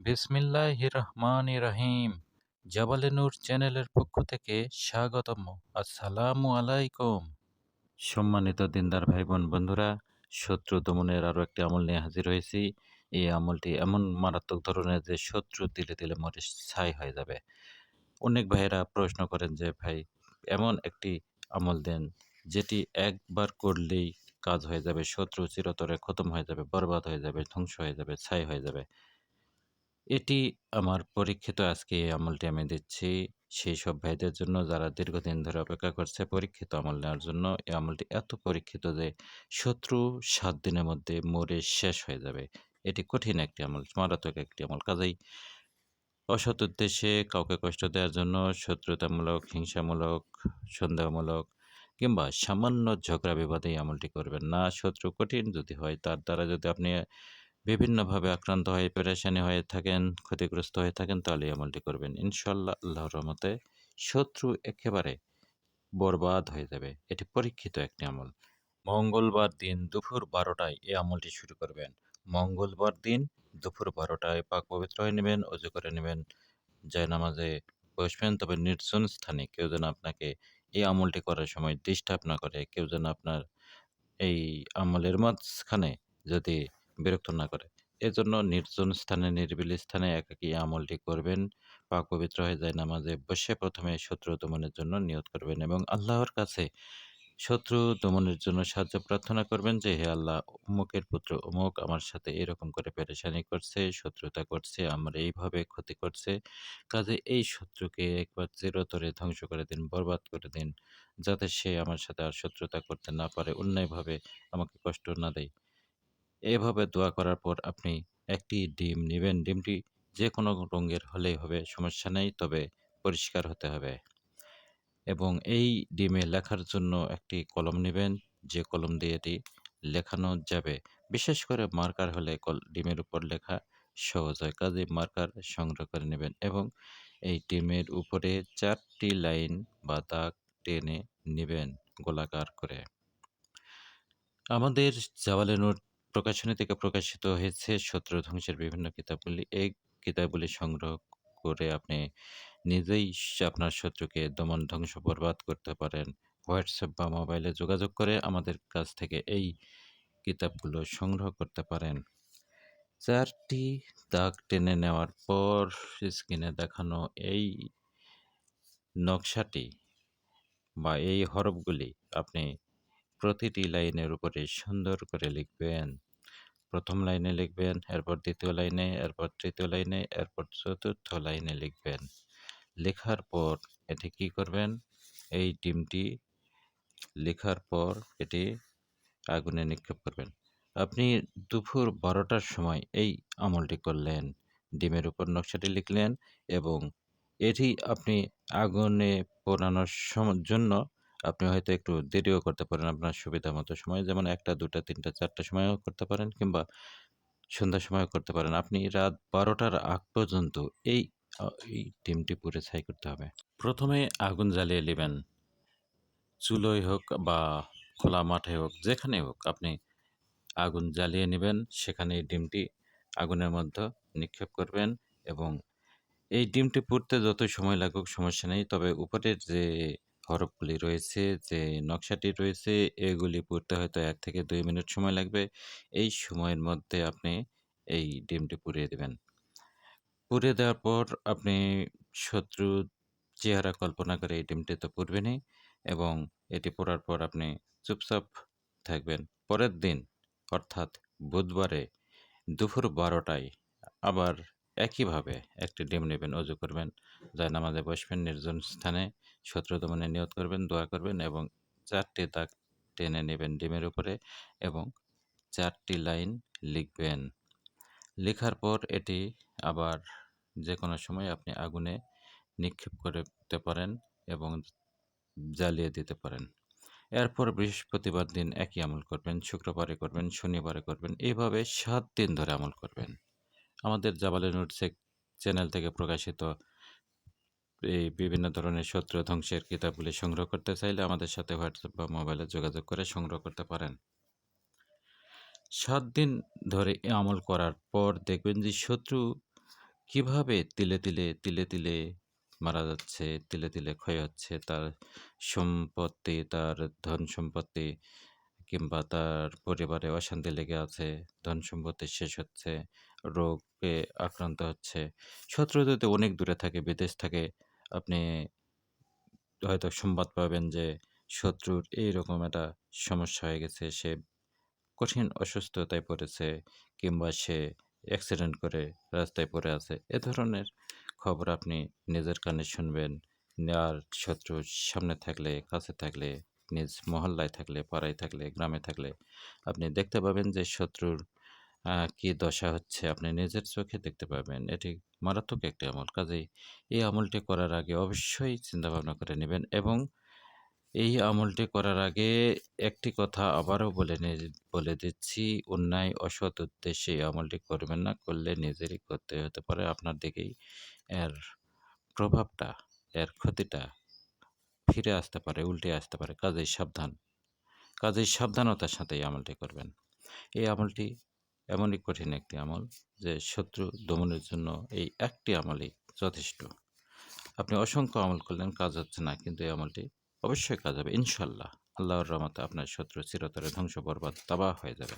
বিসমিল্লাহির রহমানির রহিম জাবালে নূর চ্যানেলের পক্ষ থেকে স্বাগতম। আসসালামু আলাইকুম। সম্মানিত দিনদার ভাই বোন বন্ধুরা, শত্রু দমনের আরও একটি আমল নিয়ে হাজির হয়েছি। এই আমলটি এমন মারাত্মক ধরনের যে শত্রু দিলে দিলে মরে ছাই হয়ে যাবে। অনেক ভাইয়েরা প্রশ্ন করেন যে, ভাই, এমন একটি আমল দেন যেটি একবার করলেই কাজ হয়ে যাবে, শত্রু চিরতরে খতম হয়ে যাবে, বরবাদ হয়ে যাবে, ধ্বংস হয়ে যাবে, ছাই হয়ে যাবে। এটি আমার পরীক্ষিত আজকে এই আমলটি আমি দিচ্ছি। সেই সব ভাইদের জন্য যারা দীর্ঘদিন ধরে অপেক্ষা করছে পরীক্ষিত আমল নেওয়ার জন্য এই আমলটি এত পরীক্ষিত যে শত্রু সাত দিনের মধ্যে মরে শেষ হয়ে যাবে। এটি কঠিন একটি আমল, মারাত্মক একটি আমল। কাজেই অসৎ উদ্দেশ্যে কাউকে কষ্ট দেওয়ার জন্য শত্রুতামূলক, হিংসামূলক, সন্দেহমূলক কিংবা সামান্য ঝগড়া বিবাদে আমলটি করবেন না। শত্রু কঠিন যদি হয়, তার দ্বারা যদি আপনি বিভিন্নভাবে আক্রান্ত হয়ে পেরেশানি হয়ে থাকেন, ক্ষতিগ্রস্ত হয়ে থাকেন, তাহলে এই আমলটি করবেন। ইনশাল্লাহ আল্লাহর রহমতে শত্রু একেবারে বরবাদ হয়ে যাবে। এটি পরীক্ষিত একটি আমল। মঙ্গলবার দিন দুপুর বারোটায় এই আমলটি শুরু করবেন। মঙ্গলবার দিন দুপুর বারোটায় পাক পবিত্র হয়ে নেবেন, অজু করে নেবেন যায় নামাজে বসবেন। তবে নির্জন স্থানে কেউ যেন আপনাকে এই আমলটি করার সময় ডিস্টার্ব না করে, কেউ যেন আপনার এই আমলের মাঝখানে যদি বিরক্ত না করে। এজন্য নির্জন স্থানে, নিরিবিলি স্থানে একাকী আমলটি করবেন, পাক পবিত্র হয়ে যায় নামাজে। বসে প্রথমে শত্রু দমনের জন্য নিয়ত করবেন এবং আল্লাহর কাছে শত্রু দমনের জন্য সাহায্য প্রার্থনা করবেন যে, হে আল্লাহ অমুকের পুত্র অমুক আমার সাথে এরকম করে পেরেশানি করছে, শত্রুতা করছে, আমার এইভাবে ক্ষতি করছে। কাজে এই শত্রুকে একবার চিরতরে ধ্বংস করে দিন, বরবাদ করে দিন, যাতে সে আমার সাথে আর শত্রুতা করতে না পারে, অন্যায়ভাবে আমাকে কষ্ট না দেয়। এভাবে দোয়া করার পর আপনি একটি ডিম নেবেন। ডিমটি যে কোনো রঙের হলেই হবে, সমস্যা নেই, তবে পরিষ্কার হতে হবে। এবং এই ডিমে লেখার জন্য একটি কলম নেবেন। যে কলম দিয়ে এটি লেখানো যাবে, বিশেষ করে মার্কার হলে ডিমের উপর লেখা সহজ হয়। কাজে মার্কার সংগ্রহ করে নেবেন এবং এই ডিমের উপরে চারটি লাইন বা দাগ টেনে নেবেন গোলাকার করে। আমাদের জাওয়ালে নোট প্রকাশনী থেকে প্রকাশিত হয়েছে শত্রু ধ্বংসের বিভিন্ন কিতাবগুলি। এই কিতাবগুলি সংগ্রহ করে আপনি নিজেই আপনার শত্রুকে দমন, ধ্বংস, বরবাদ করতে পারেন। হোয়াটসঅ্যাপ বা মোবাইলে যোগাযোগ করে আমাদের কাছ থেকে এই কিতাবগুলো সংগ্রহ করতে পারেন। চারটি দাগ টেনে নেওয়ার পর স্ক্রিনে দেখানো এই নকশাটি বা এই হরফগুলি আপনি প্রতিটি লাইনের উপরে সুন্দর করে লিখবেন। প্রথম লাইনে লিখবেন, এরপর দ্বিতীয় লাইনে, এরপর তৃতীয় লাইনে, এরপর চতুর্থ লাইনে লিখবেন। লেখার পর এটি কি করবেন? এই ডিমটি লেখার পর এটি আগুনে নিক্ষেপ করবেন। আপনি দুপুর বারোটার সময় এই আমলটি করলেন, ডিমের উপর নকশাটি লিখলেন এবং এটি আপনি আগুনে পোড়ানোর জন্য আপনি হয়তো একটু দেরিও করতে পারেন আপনার সুবিধা মতো সময়। যেমন একটা, দুটা, তিনটা চারটা সময়ও করতে পারেন কিংবা সন্ধ্যার সময়ও করতে পারেন। আপনি রাত বারোটার আগ পর্যন্ত এই এই ডিমটি পুরে ছাই করতে হবে। প্রথমে আগুন জ্বালিয়ে নেবেন। চুলোয় হোক বা খোলা মাঠে হোক, যেখানে হোক আপনি আগুন জ্বালিয়ে নেবেন। সেখানে এই ডিমটি আগুনের মধ্যে নিক্ষেপ করবেন এবং এই ডিমটি পুড়তে যতই সময় লাগুক সমস্যা নেই। তবে উপরের যে হরফগুলি রয়েছে, যে নকশাটি রয়েছে, এগুলি পড়তে হয়তো এক থেকে দুই মিনিট সময় লাগবে। এই সময়ের মধ্যে আপনি এই ডিমটি পুড়িয়ে দেবেন। পুড়িয়ে দেওয়ার পর আপনি শত্রু চেহারা কল্পনা করে এই ডিমটি তো পুড়বেনই এবং এটি পড়ার পর আপনি চুপচাপ থাকবেন। পরের দিন, অর্থাৎ বুধবারে দুপুর বারোটায় আবার একইভাবে একটি ডিম নেবেন, অজু করবেন যায় নামাজে বসবেন, নির্জন স্থানে শত্রু দমনে নিয়ত করবেন, দোয়া করবেন এবং চারটি দাগ টেনে নেবেন ডিমের উপরে এবং চারটি লাইন লিখবেন। লেখার পর এটি আবার যে কোনো সময় আপনি আগুনে নিক্ষেপ করতে পারেন এবং জ্বালিয়ে দিতে পারেন। এরপর বৃহস্পতিবার দিন একই আমল করবেন, শুক্রবারে করবেন, শনিবারে করবেন, এইভাবে সাত দিন ধরে আমল করবেন। আমাদের জাবালে নোটসেক চ্যানেল থেকে প্রকাশিত এই বিভিন্ন ধরনের শত্রু ধ্বংসের কিতাবগুলি সংগ্রহ করতে চাইলে আমাদের সাথে হোয়াটসঅ্যাপ বা মোবাইলে যোগাযোগ করে সংগ্রহ করতে পারেন। সাত দিন ধরে আমল করার পর দেখবেন যে শত্রু কীভাবে তিলে, তিলে, তিলে, তিলে মারা যাচ্ছে, তিলে, তিলে ক্ষয় হচ্ছে তার সম্পত্তি, তার ধন-সম্পত্তি কিংবা তার পরিবারে অশান্তি লেগে আছে, ধন-সম্পত্তি শেষ হচ্ছে, রোগে আক্রান্ত হচ্ছে। শত্রু যদি অনেক দূরে থাকে, বিদেশ থাকে, আপনি হয়তো সংবাদ পাবেন যে শত্রুর এইরকম একটা সমস্যা হয়ে গেছে। সে কঠিন অসুস্থতায় পড়েছে কিংবা সে অ্যাক্সিডেন্ট করে রাস্তায় পড়ে আছে। এ ধরনের খবর আপনি নিজের কানে শুনবেন। আর শত্রু সামনে থাকলে, কাছে থাকলে, নিজ মহল্লায় থাকলে, পাড়ায় থাকলে, গ্রামে থাকলে আপনি দেখতে পাবেন যে শত্রুর কি দশা হচ্ছে আপনি নিজের চোখে দেখতে পাবেন। এটি মারাত্মক একটি আমল। কাজেই এই আমলটি করার আগে অবশ্যই চিন্তাভাবনা করে নেবেন এবং এই আমলটি করার আগে একটি কথা আবারও বলে বলে দিচ্ছি, অন্যায় অসৎ উদ্দেশ্যে এই আমলটি করবেন না। করলে নিজেরই করতে হতে পারে। আপনার দিকেই এর প্রভাবটা, এর ক্ষতিটা ফিরে আসতে পারে, উল্টে আসতে পারে। কাজেই সাবধান। কাজেই সাবধানতার সাথে এই আমলটি করবেন। এই আমলটি এমনই কঠিন একটি আমল যে শত্রু দমনের জন্য এই একটি আমলই যথেষ্ট। আপনি অসংখ্য আমল করলেন, কাজ হচ্ছে না। কিন্তু এই আমলটি অবশ্যই কাজ হবে ইনশাল্লাহ আল্লাহর রহমতে আপনার শত্রু চিরতরে ধ্বংস, বরবাদ, তাবাহ হয়ে যাবে।